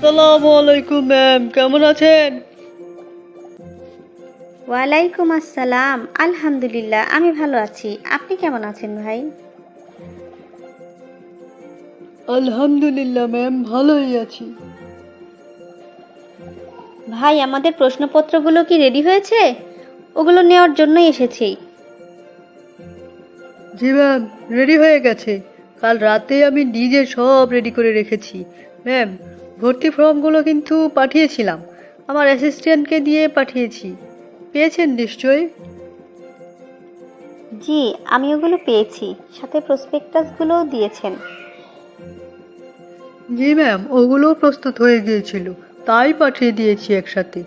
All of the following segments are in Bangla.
আসসালামু আলাইকুম ম্যাম। কেমন আছেন? ওয়ালাইকুম আসসালাম। আলহামদুলিল্লাহ আমি ভালো আছি। আপনি কেমন আছেন ভাই? আলহামদুলিল্লাহ ম্যাম ভালোই আছি। ভাই আমাদের প্রশ্নপত্রগুলো কি রেডি হয়েছে? ওগুলো নেওয়ার জন্যই এসেছি। জি ম্যাম রেডি হয়ে গেছে। কাল রাতে আমি নিজে সব রেডি করে রেখেছি। ম্যাম ভর্তি ফর্মগুলো কিন্তু পাঠিয়েছিলাম। আমার অ্যাসিস্ট্যান্টকে দিয়ে পাঠিয়েছি। পেয়েছেন নিশ্চয়ই? জি আমি ওগুলো পেয়েছি। সাথে প্রসপেক্টাসগুলোও দিয়েছেন। জি ম্যাম ওগুলোও প্রস্তুত হয়ে গিয়েছিল। তাই পাঠিয়ে দিয়েছি একসাথে।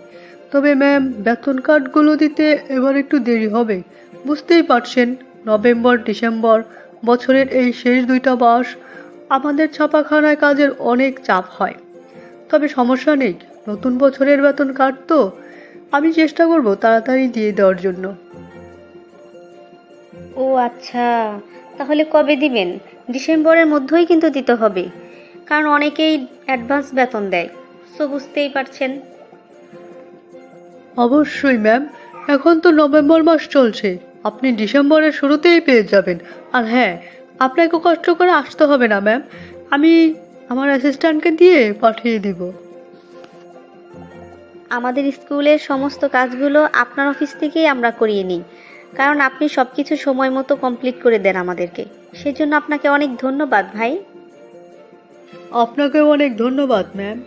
তবে ম্যাম বেতন কার্ডগুলো দিতে এবার একটু দেরি হবে। বুঝতেই পারছেন নভেম্বর ডিসেম্বর বছরের এই শেষ দুইটা মাস আমাদের ছাপাখানায় কাজের অনেক চাপ হয়। তবে সমস্যা নেই। নতুন বছরের বেতন কার্ড তো। আমি চেষ্টা করব তাড়াতাড়ি দিয়ে দেওয়ার জন্য। ও আচ্ছা তাহলে কবে দিবেন? ডিসেম্বরের মধ্যেই কিন্তু দিতে হবে। কারণ অনেকেই অ্যাডভান্স বেতন দেয়। সো বুঝতেই পারছেন। অবশ্যই ম্যাম। এখন তো নভেম্বর মাস চলছে। আপনি ডিসেম্বরের শুরুতেই পেয়ে যাবেন। আর হ্যাঁ আপনাকে কষ্ট করে আসতে হবে না ম্যাম। আমি আমার অ্যাসিস্ট্যান্টকে দিয়ে পাঠিয়ে দিব। আমাদের স্কুলের সমস্ত কাজগুলো আপনার অফিস থেকেই আমরা করিয়ে নিই। কারণ আপনি সব কিছু সময় মতো কমপ্লিট করে দেন আমাদেরকে। সেজন্য আপনাকে অনেক ধন্যবাদ ভাই। আপনাকেও অনেক ধন্যবাদ ম্যাম